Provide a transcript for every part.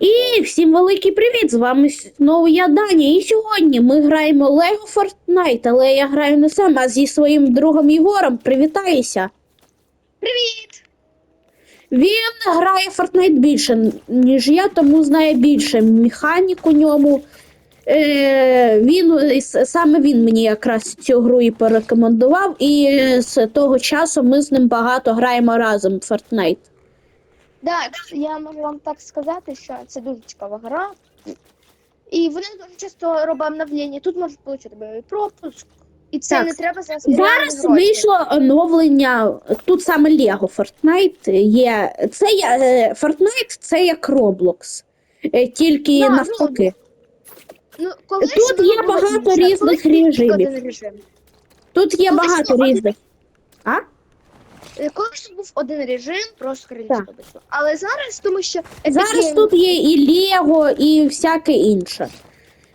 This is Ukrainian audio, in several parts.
І всім великий привіт! З вами знову я Даня. І сьогодні ми граємо Lego Fortnite, але я граю не сам, а зі своїм другом Єгором. Привітаюся! Привіт! Він грає Fortnite більше, ніж я, тому знає більше механік у ньому. Е, він, саме він мені якраз цю гру і порекомендував, і з того часу ми з ним багато граємо разом в Fortnite. Так, я можу вам так сказати, що це дуже цікава гра. І вони дуже часто роблять обновлення. Тут можуть отримати пропуск. І це Так. не треба зараз. Зараз вийшло оновлення. Тут саме Lego Fortnite є. Це є е, Fortnite це як Roblox. Е, Тільки Да, ну, навпаки. Ну, колись Тут є багато різних режимів. режим. Тут є колись багато різних. А? Колись був один режим, просто Так. крилечко. Але зараз, тому що Зараз Games- тут є і Лего, і всяке інше.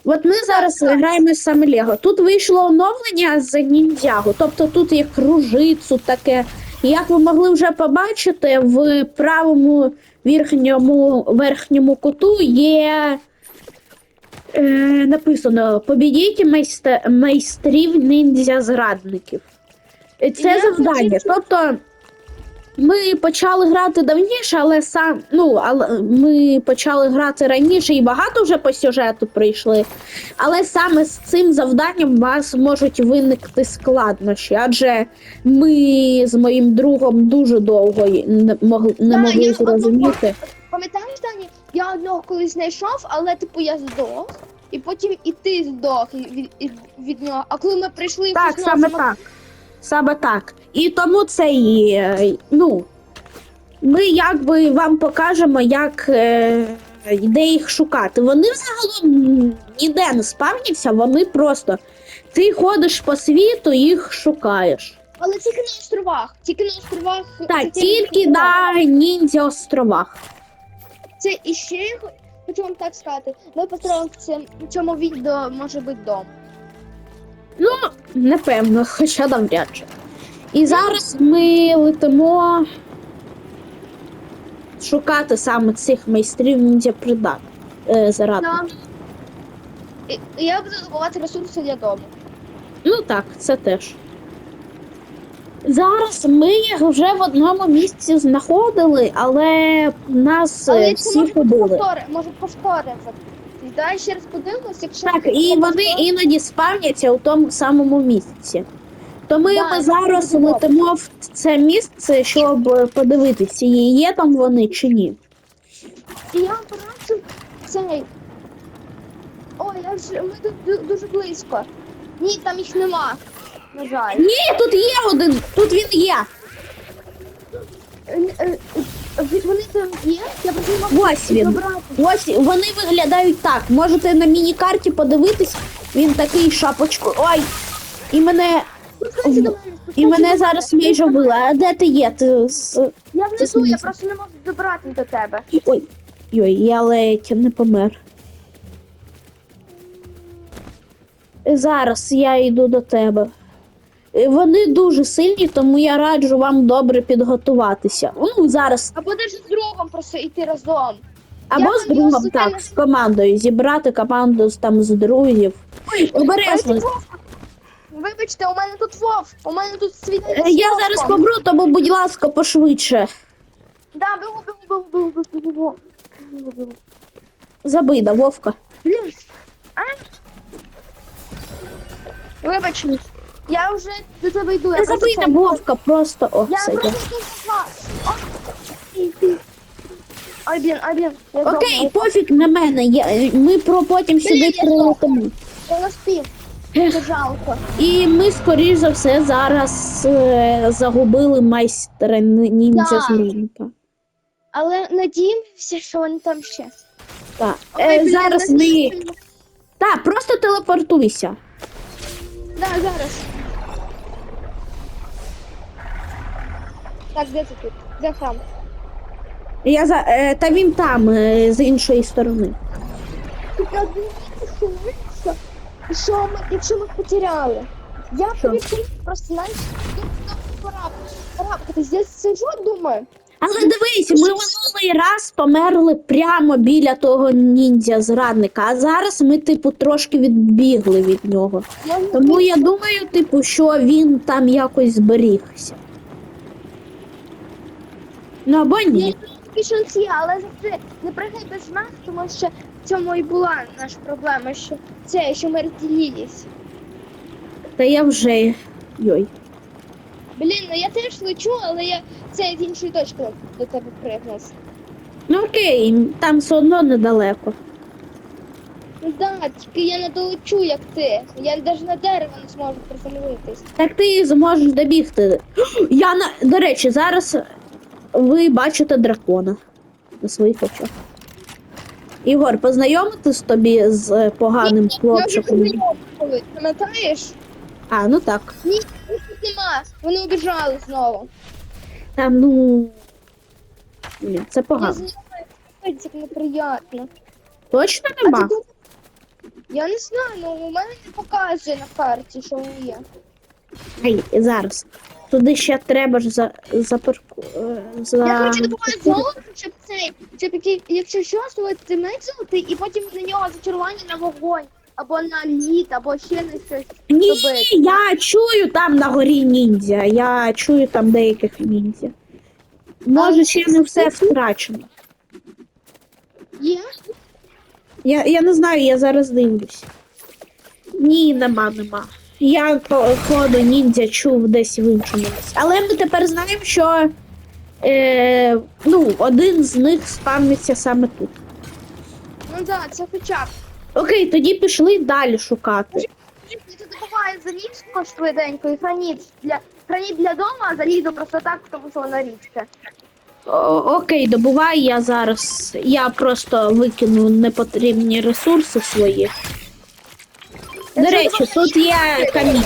От ми зараз так. граємо саме Лего. Тут вийшло оновлення з ніндзягу, тобто тут є кружицю таке. Як ви могли вже побачити, в правому верхньому, верхньому куту є е, написано Побідіть майстер, майстрів ніндзя зрадників. Е, Це Я завдання. хочу- Тобто ми почали грати давніше, але сам ну але ми почали грати раніше і багато вже по сюжету прийшли. Але саме з цим завданням у вас можуть виникти складнощі, адже ми з моїм другом дуже довго не могли, не могли зрозуміти. Пам'ятаєш, Дані, я одного колись знайшов, але типу я здох, і потім і ти здох від, від, від нього. А коли ми прийшли Так, саме так. Саме так. І тому це і, е, ну, ми якби вам покажемо, як е, де їх шукати. Вони загалом ніде не спавняться, вони просто. Ти ходиш по світу, їх шукаєш. Але тільки на островах. Тільки на островах. Так, це тільки на ніндзя островах. Це і ще хочу вам так сказати. Ми цьому- в цьому відео може бути дом. Ну, напевно, хоча навряд чи. І зараз ми летимо шукати саме цих майстрів ніндзя придат. Е, заради. Я буду добувати ресурси для дому. Ну так, це теж. Зараз ми їх вже в одному місці знаходили, але нас Але е, всі може бути може повторити. Дай ще раз подивимось, якщо Так, і вони іноді спавняться у тому самому місці. Тому Да, ми зараз добре. летимо в це місце, щоб подивитися, є там вони чи ні. І я вам цей. Ой, я вже ми тут ду- дуже близько. Ні, там їх нема. На жаль. Ні, тут є один, тут він є. Е, е, Вони там є, я просто не можу Ось він. забрати. Ось вони виглядають так. Можете на міні-карті подивитись. Він такий шапочку. Ой! І мене. Підходьте до мене, І мене до зараз мене. майже вбили. А де ти є? Ти з... Я внизу, я просто не можу добрати до тебе. Ой, ой, я ледь не помер. Зараз я йду до тебе. Е, Вони дуже сильні, тому я раджу вам добре підготуватися. Ну, зараз. Або навіть з другом просто йти разом. Або Я з другом, нього так, з командою. Зібрати команду з- там з друзів. Обережно. Вибачте, у мене тут вов, у мене тут світ. Е, Я зараз помру, тому, будь ласка, пошвидше. Да, бігу, бігу, бігу, бігу, бігу, бігу. Бігу, бігу. Забида, Вовка. Блін. А? Вибач, я вже до тебе йду. Я забида, це- Вовка, просто. О, Я просто ти. Ай, блін, ай, блін. Я Окей, знову- пофіг на мене. Я, ми про потім сюди прилетимо. Я не спів. Це жалко. І ми, скоріш за все, зараз е, загубили майстра ніндзя Да. з ринка. Але надіємося, що вони там ще. Так. Ой, Е, блін, зараз ми. сильно. Так, просто телепортуйся. Да, зараз. Так, де ти тут? Де храм? Я за. Е, та він там, е, з іншої сторони. Тут я думаю, що ми, якщо ми потеряли. Я Що? просто знаєш, тут пора, пора, я сиджу, думаю, Але дивись, ми минулий раз померли прямо біля того ніндзя зрадника, а зараз ми, типу, трошки відбігли від нього. Можна Тому я думаю, типу, що він там якось зберігся. Ну або Є ні. такі шанси, але завжди не пригай без нас, тому що в цьому і була наша проблема, що це, що ми розділились. Та я вже. Йой. Блін, ну я теж лечу, але я це з іншої точки до тебе пригнув. Ну окей, там все одно недалеко. Ну да, тільки я не долечу, як ти. Я навіть на дерево не зможу приземлитись. Так ти зможеш добігти. Я на. До речі, зараз ви бачите дракона на своїх очах. Ігор, познайомитись тобі з е, поганим Я хлопчиком. пам'ятаєш? А, ну так. Ні, нема. Вони обіжали знову. Та ну. Блін, це Я погано. знаю, це неприємно. Точно нема? Я не знаю, ну у мене не показує на карті, що є. Ай, зараз. Туди ще треба ж за запарку. е, За... Я хочу допомагати золото, щоб цей, щоб який, якщо що, створити меч золотий, і потім на нього зачарування на вогонь, або на лід, або ще на щось. Ні, робити. я чую там на горі ніндзя. Я чую там деяких ніндзя. Може, ще не все втрачено. Є? Я, я не знаю, я зараз дивлюсь. Ні, нема, нема. Я по ходу ніндзя чув десь в іншому місці. Але ми тепер знаємо, що е, ну, один з них спавниться саме тут. Ну так, да, це хоча б. Окей, тоді пішли далі шукати. Тут добуваю залізко швиденько і граніт для граніт для дому, а залізо просто так, тому що воно рідке. О, окей, добувай я зараз. Я просто викину непотрібні ресурси свої. До речі, тут є каміння.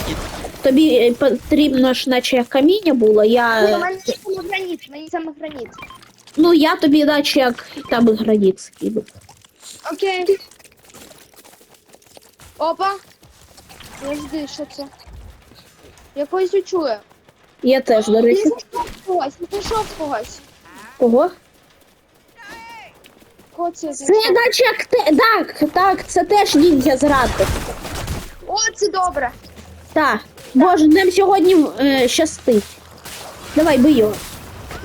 Тобі е, потрібно ж, наче каміння було. У Я. мене саме граніт, мені саме граніт. Ну, я тобі наче як там граніт скину. Окей. Опа. Подожди, що це? Я когось учую. Я теж, до Я речі. знайшов когось, я знайшов когось. Кого? Кого це я Це наче як те. Так, так, це теж ніндзя зрадник. О, це добре. Так. Боже, нам сьогодні е, щастить. Давай бий його.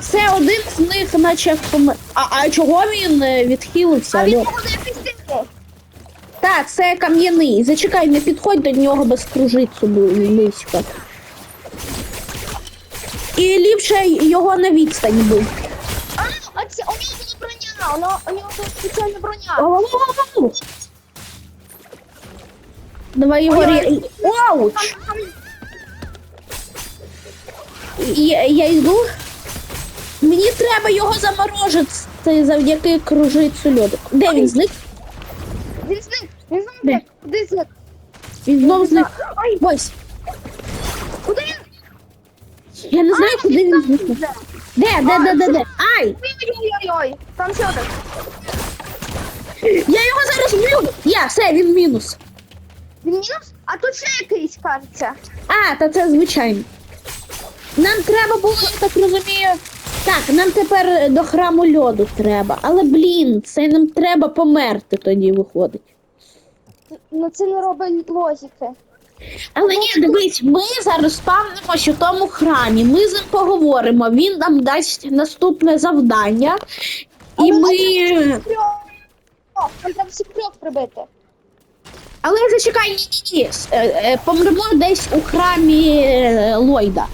Це один з них, наче помер. А, а чого він е, відхилився? А він Алло? буде пістити. Так, це кам'яний. Зачекай, не підходь до нього без кружицю близько. І ліпше його на відстані був. А, а це у нього була броня, у нього, у нього була спеціальна броня. Давай рі... Ауч! Я, я йду. Мені треба його заморожити завдяки кружицю льоду. Де він зник? Він зник, він зник, Де? Куди зник? Він знову зник. Ось. куди він? Я не знаю, куди він зник. Де, де, де, де, де? Ай! Ой-ой-ой, там що так? Я його зараз вб'ю! Я, все, він мінус. Мінус? А тут ще якийсь, кажеться. А, та це звичайно. Нам треба було, я так розумію. Так, нам тепер до храму льоду треба. Але блін, це нам треба померти тоді виходить. Ну це не робить логіки. Але ні, дивись, ми зараз спавнимося в тому храмі. Ми з ним поговоримо. Він нам дасть наступне завдання. І Але ми. Треба всіх трьох прибити. Але зачекай, ні, ні, ні. С- е, е, Помремо десь у храмі е, Ллойда.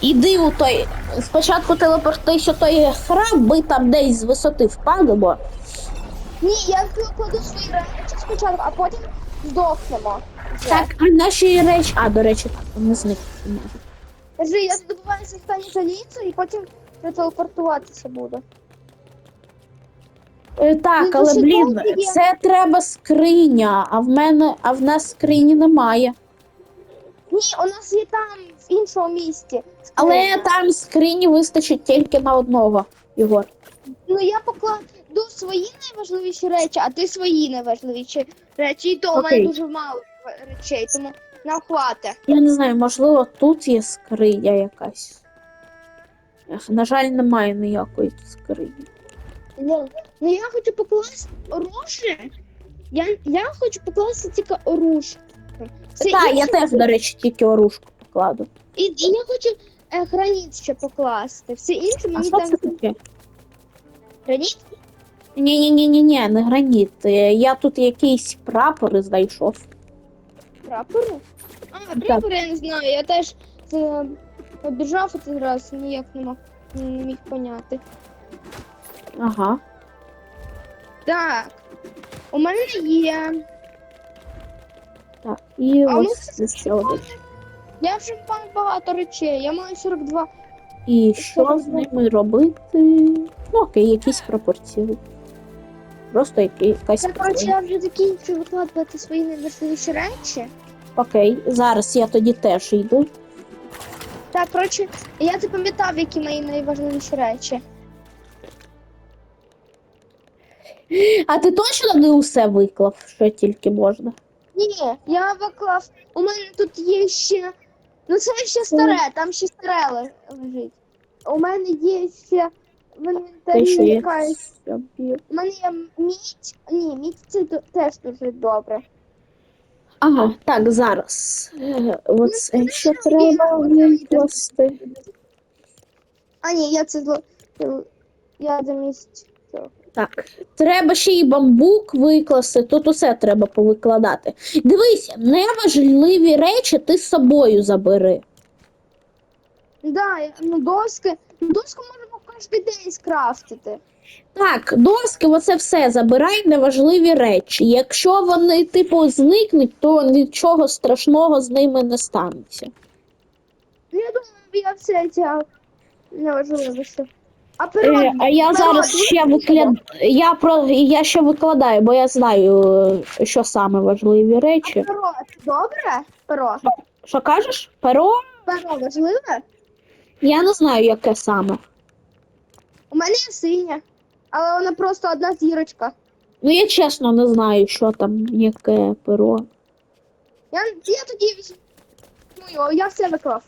Іди у той. Спочатку телепортуйся в той храм, ми там десь з висоти впадемо. Ні, я кладу свої речі спочатку, а потім здохнемо. Вже. Так, а наші речі. А, до речі, не зник. Кажи, я здобуваю останнє залізо і потім телепортуватися буду. Е, Так, Ну, але блін, це треба скриня, а в мене, а в нас скрині немає. Ні, у нас є там в іншому місті. Але там скрині вистачить тільки на одного, Ігор. Ну я покладу свої найважливіші речі, а ти свої найважливіші речі. І то у мене Окей. дуже мало речей, тому нам хватить. Я не знаю, можливо, тут є скриня якась. Ех, На жаль, немає ніякої тут скрині. Ну, ну я хочу покласти оружие. Я, я хочу покласти тільки оружие. Все Так, я інше- теж, до речі, тільки оружку покладу. І, і я хочу е, граніт ще покласти. Все інше А мені що там це таке? граніт. Ні, ні, ні, ні, ні, не граніт. Е, Я тут якийсь прапор знайшов. Прапори? А, прапори я не знаю. Я теж е, обіжав один раз, ніяк не мог не міг поняти. Ага. Так. У мене є. Так, і А ось ще один. Я вже маю багато речей. Я маю 42. І що з ними робити? Ну, окей, якісь пропорції. Просто які- якась Це коротше, я вже закінчу викладувати свої найважливіші речі. Окей, зараз я тоді теж йду. Так, коротше, я запам'ятав, які мої найважливіші речі. А ти точно не усе виклав, що тільки можна? Ні, я виклав. У мене тут є ще. Ну це ще старе, там ще старе лежить. У мене є ще в інвентарі якась. У мене є мідь. Ні, мідь це теж дуже добре. Ага, так, зараз. Е, Оце Ну, що треба викласти. А ні, я це зло. Я замість. Так, треба ще й бамбук викласти, тут усе треба повикладати. Дивись, неважливі речі ти з собою забери. Да, ну доски. Ну доску можемо кожен день скрафтити. Так, доски, оце все забирай неважливі речі. Якщо вони, типу, зникнуть, то нічого страшного з ними не станеться. Ну, я думаю, я все ця неважливо що. А Е, а я зараз ще ну, я про я ще викладаю, бо я знаю, е, що саме важливі речі. Перо, добре? Перо. Що кажеш? Перо? Перо важливе? Я не знаю, яке саме. У мене є синя, але вона просто одна зірочка. Ну, я чесно не знаю, що там, яке перо. Я, я тоді візьму його, я все виклав.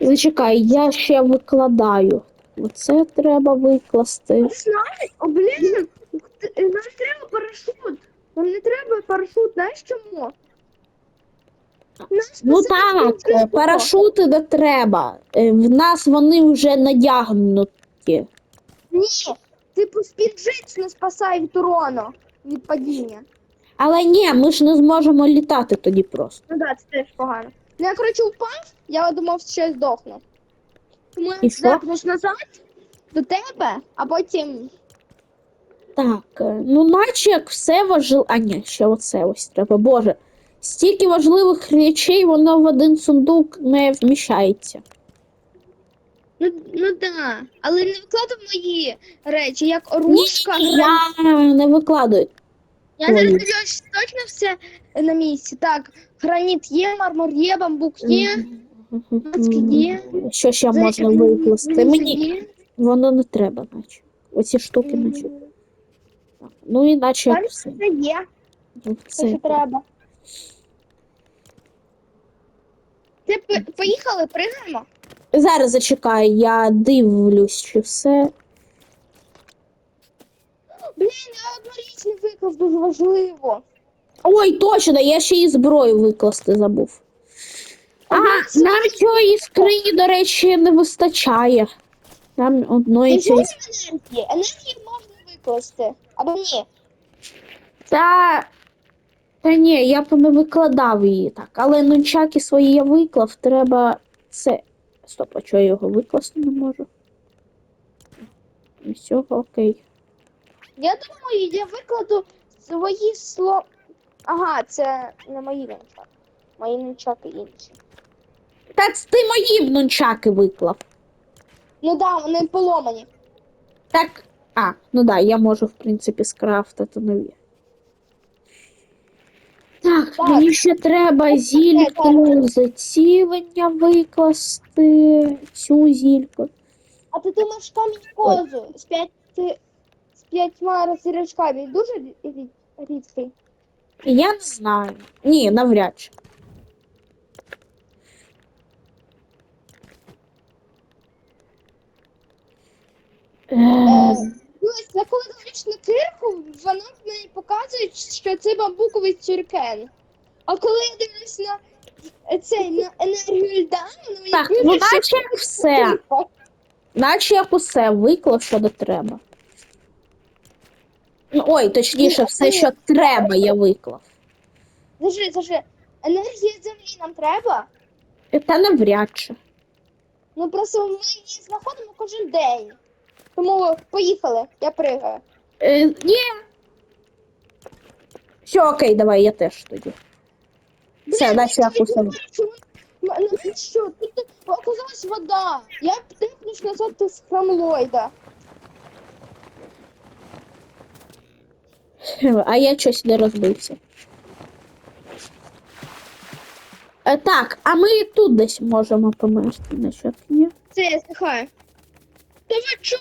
Зачекай, я ще викладаю. Оце треба викласти. Знаєш, о, блін, нам треба парашут. Нам не треба парашут, знаєш чому? Нас Ну так, парашути не треба. Е, В нас вони вже надягнуті. Ні, типу спіджит не спасає від урону, від падіння. Але ні, ми ж не зможемо літати тоді просто. Ну так, це теж погано. Ну, я, коротше, впав, я думав, що я здохну. І що? здехнеш назад до тебе, а потім. Так, е, ну наче як все важливо. А ні, ще оце ось треба. Боже. Стільки важливих речей, воно в один сундук не вміщається. Ну, ну да. Але не викладав мої речі, як оружка. Ні, я не викладаю. Я зараз дивлюсь, точно все на місці. Так, граніт є, мармур є, бамбук є. Є. Що ще можна зайчик викласти? Мені воно не треба, наче. Оці штуки, наче. Так. Ну і наче як Там все. є, Ну, Це. що треба. Ти поїхали, пригаємо? Зараз зачекай, я дивлюсь, чи все. Блін, я одну річ не виклав, дуже важливо. Ой, точно, я ще і зброю викласти забув. А, нам цієї скрині, до речі, не вистачає. Нам одної І цієї. енергії. Енергії можна викласти. Або ні. Та. Та ні, я б не викладав її так. Але нунчаки свої я виклав, треба це. Стоп, а чого я його викласти не можу? Всього окей. Я думаю, я викладу свої сло. Ага, це не мої нунчаки. Мої нунчаки інші. Та це ти мої нунчаки виклав. Ну да, вони поломані. Так. А, ну да, я можу, в принципі, скрафтити нові. Так, Так. мені ще треба зільку зацілення викласти. Цю зільку. А ти думаєш камінь козу з п'яти з п'ятьма розірочками дуже рі- рі- рідкий? Я не знаю. Ні, навряд чи. Я коли дивлюсь на кирку, вона мені показує, що це бамбуковий тюркен. А коли я дивлюсь на цей на енергію льда, вона мені Так, ну що наче як все. Наче як усе виклав, що до треба. Ну, ой, точніше, все, що треба, я виклав. Зажи, зажи, енергія землі нам треба. Та навряд чи. Ну просто ми її знаходимо кожен день. Тому поїхали, я пригаю. Е, ні. Все, окей, давай, я теж тоді. Все, наче я ми- ну, що, тут оказалась вода. Я тихнусь назад з храмлойда. А я щось не розбився. Е, так, а ми тут десь можемо померти, на що ні? Це я стихаю. Та ви чо?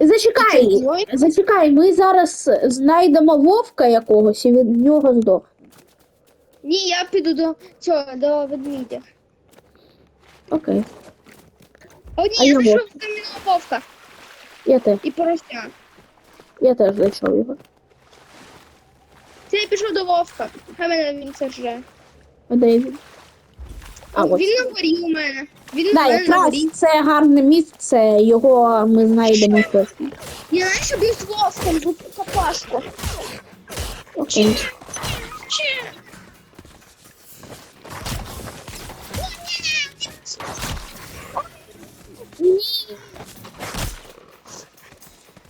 Зачекай, зачекай, ми зараз знайдемо вовка якогось і від нього здохнемо. Ні, я піду до цього, до ведмідя. Окей, О, ні, А я знайшов кам'яного вовка я теж, і порося. я теж знайшов його. Це я пішов до вовка. А мене він це вже. А де він? А, ось. він на горі у мене. Він у Да, мене на якраз горі. це гарне місце, його ми знайдемо. Я знаю, що б'ю з вовком, тут капашку. Окей. Чи?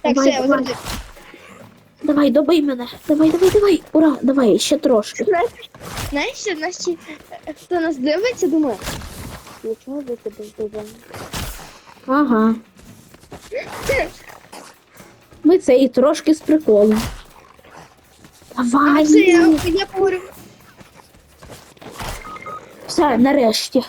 Так, Давай, все, давай. Давай, добий мене. Давай, давай, давай. Ура, давай, ще трошки. Знаєш, що е, хто нас дивиться, думає, нічого за тебе вбиваємо. Ага. Ми це і трошки з приколом. Давай. все, я, я поговорю. Все, нарешті.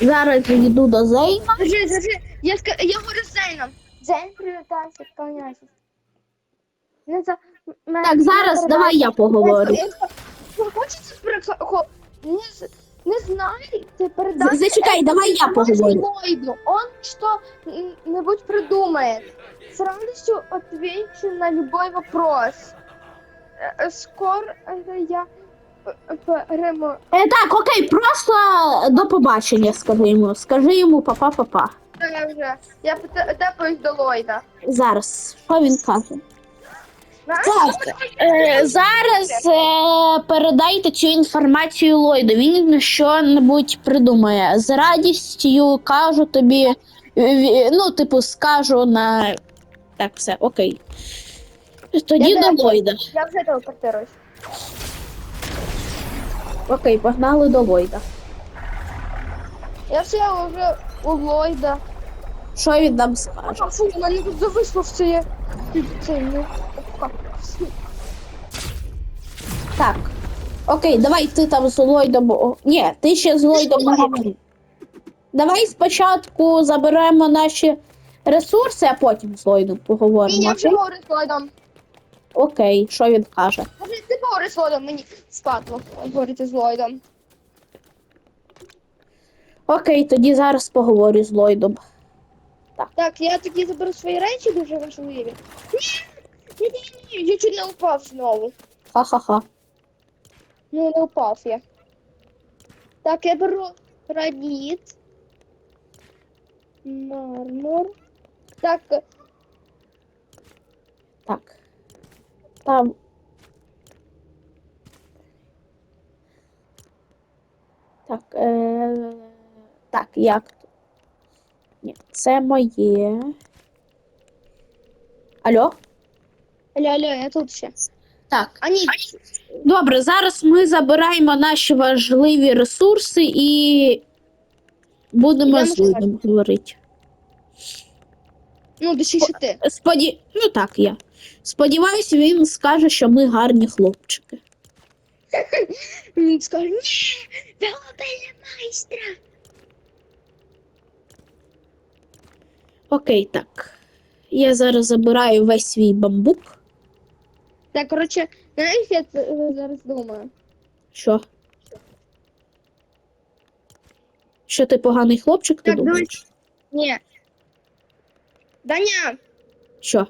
Зараз я йду до Зейна. Держи, держи, я, ска... я говорю з Зейном. Зейн, привітайся, вклоняйся. Не за... Так, зараз давай я поговорю. Я ска- прихо... Не, не знаю, ти передай. Зачекай, давай я поговорю. Он что-нибудь придумает. С радостью отвечу на любой вопрос. Э, Скоро э, я п- перему... Е, так, окей, просто до побачення, скажи йому. Скажи йому папа-папа. Я вже. Я тепаюсь до Ллойда. Зараз. Що він каже? Так, е, зараз е, передайте цю інформацію Ллойду. Він що-небудь придумає. З радістю кажу тобі. е, ві- Ну, типу, скажу на. Так, все, окей. Тоді Я до. Ллойда. Я вже телепортируюсь. Окей, погнали до Ллойда. Я все вже у Ллойда. Що він нам скаже? А у мене тут зависло все є. Це Так. Окей, давай ти там з Ллойдом. о, Ні, ти ще з Ллойдом не говори. Давай спочатку заберемо наші ресурси, а потім з Ллойдом Ні, поговоримо. я вже говорю з Ллойдом. Окей, що він каже? Ти поговори з Ллойдом, мені спадло говорити з Ллойдом. Окей, тоді зараз поговорю з Ллойдом. Так, я тоді заберу свої речі дуже важливі. Ні, ні, ні, ні, я чуть не упав знову. Ха-ха-ха. Ну, не упав я. Так, я беру граніт. Мармур. Так, Так. Там. Так. Е... Так, як тут? Ні, це моє. Алло? алло, алло, я тут ще. Так. А ні, Добре, зараз ми забираємо наші важливі ресурси і будемо з Ллойдом говорити. ну, точніше ти. Споді... Ну так, я. Сподіваюсь, він скаже, що ми гарні хлопчики. Він скаже, ні, ви майстра. Окей, так. Я зараз забираю весь свій бамбук. Так, коротше, знаєш, я це- зараз думаю. Що? Що ти поганий хлопчик, ти Так, думаєш? Ні. Даня, Що?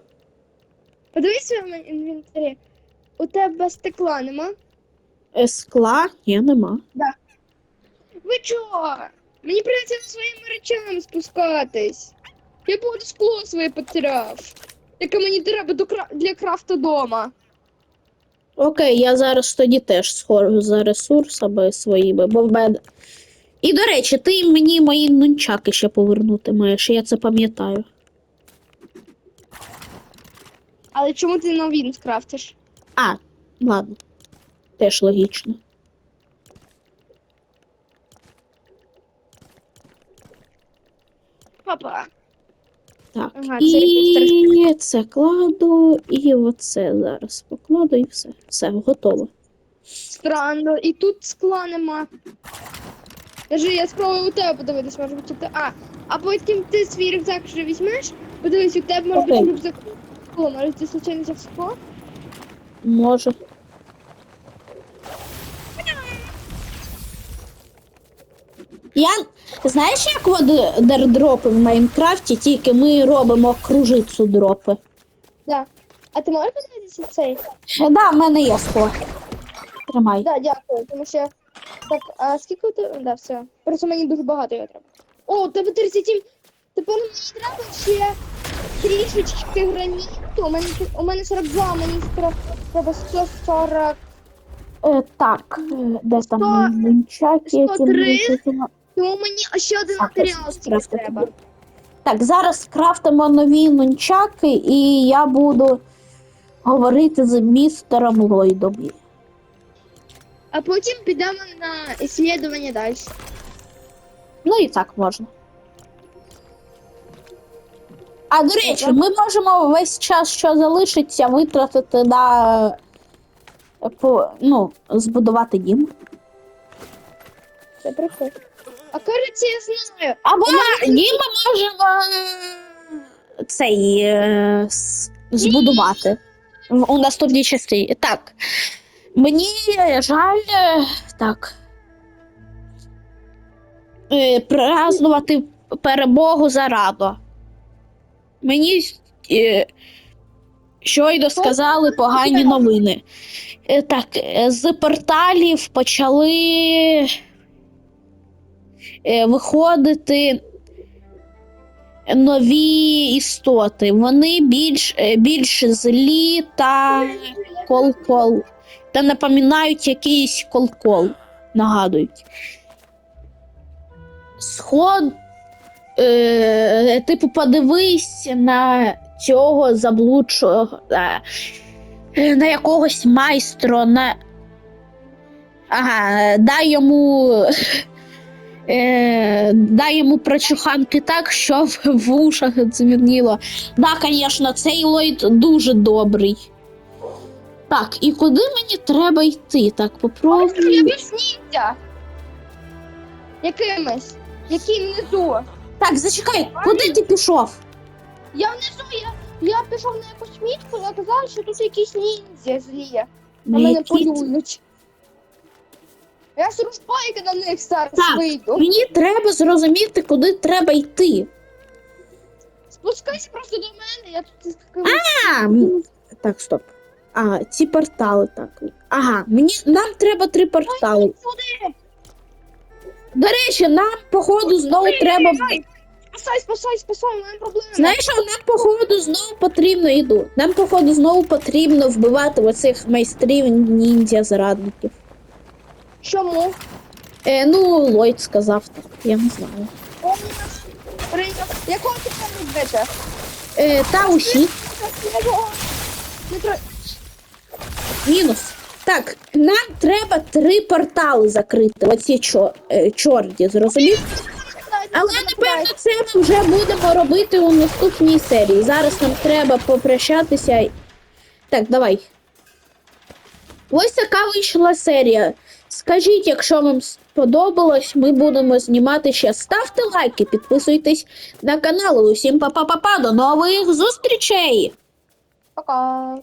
подивись в своєму інвентарі. У тебе стекла нема? Е, Скла? Ні, нема. Ви чого? Мені прийдеться за своїми речами спускатись. Я буду скло своє потеряв. Яке мені треба до кра... для крафта дома. Окей, я зараз тоді теж схожу за ресурсами своїми, бо в мене. І до речі, ти мені мої нунчаки ще повернути маєш, я це пам'ятаю. Але чому ти нові скрафтиш? А, ладно. Теж логічно. Папа. Так. Ага, це і це кладу, і оце зараз покладу, і все. Все, готово. Странно, і тут скла нема. Даже я спробую у тебе подивитись, може бути. ти- А, а потім ти свій рюкзак вже візьмеш, подивись, у тебе може бути рюкзак. Може ти случайно взяв скло? Може. Я знаєш, як водер е, дропи в Майнкрафті, тільки ми робимо кружицю дропи. Да. А ти можеш подивитися цей? Так, да, в мене є скло. Тримай. Так, да, дякую, тому що. Так, а скільки ти. Да, все. Просто мені дуже багато його треба. О, тебе 37. Тепер мені треба ще трішечки граніту. У мене у мене 42, мені треба 140. Е, так, Десь там? 100... 130. Ну, мені ще один Так, матеріал ось, треба. Так, зараз крафтимо нові нунчаки, і я буду говорити з містером Лойдом. А потім підемо на іслідування далі. Ну і так можна. А до речі, ми можемо весь час, що залишиться, витратити на по, ну, збудувати дім. Це прикольно. А кажеться, я знаю. Або У мене- дім ми можемо е, цей е, с- збудувати в- у наступній частині. Так. Мені жаль, е, так. Е, Празднувати перемогу зарано. Мені е, щойно сказали погані новини. Е, Так, е, з порталів почали виходити нові істоти. Вони більш, е, більш злі та кол-кол. Та напоминають якийсь кол-кол. Нагадують. Сход. Е, типу, подивись на цього заблудшого. е, е, на якогось майстра. На... Ага, дай йому. Е, дай йому прочуханки так, що в, в ушах дзвеніло. Да, звісно, цей Ллойд дуже добрий. Так, і куди мені треба йти? Так, попробую. більш. Якимось. Який внизу. Так, зачекай, куди ти пішов? Я внизу, я, я пішов на якусь мітку, я казав, що тут якісь ніндзя злі. На мене Які полюють. Я ж рушпайки на них зараз Так. вийду. Мені треба зрозуміти, куди треба йти. Спускайся просто до мене, я тут. А, м- так, стоп. А, ці портали так. Ага, мені нам треба три портали. Сюди! До речі, нам, походу, знову треба. Спасай, спасай, спасай, у мене проблеми. Знаєш, що нам, походу, знову потрібно йду. Нам, походу, знову потрібно вбивати оцих майстрів ніндзя зрадників. Чому? Е, ну, Ллойд сказав так, я не знаю. О, прийняв. Якого ти там робити? Е, та усі. Мінус. Так, нам треба три портали закрити. Оці чо, е, чорні, зрозумів? Але напевно це ми вже будемо робити у наступній серії. Зараз нам треба попрощатися. Так, давай. Ось така вийшла серія. Скажіть, якщо вам сподобалось, ми будемо знімати ще. Ставте лайки, підписуйтесь на канал. Усім па-па-па-па, до нових зустрічей! Пока.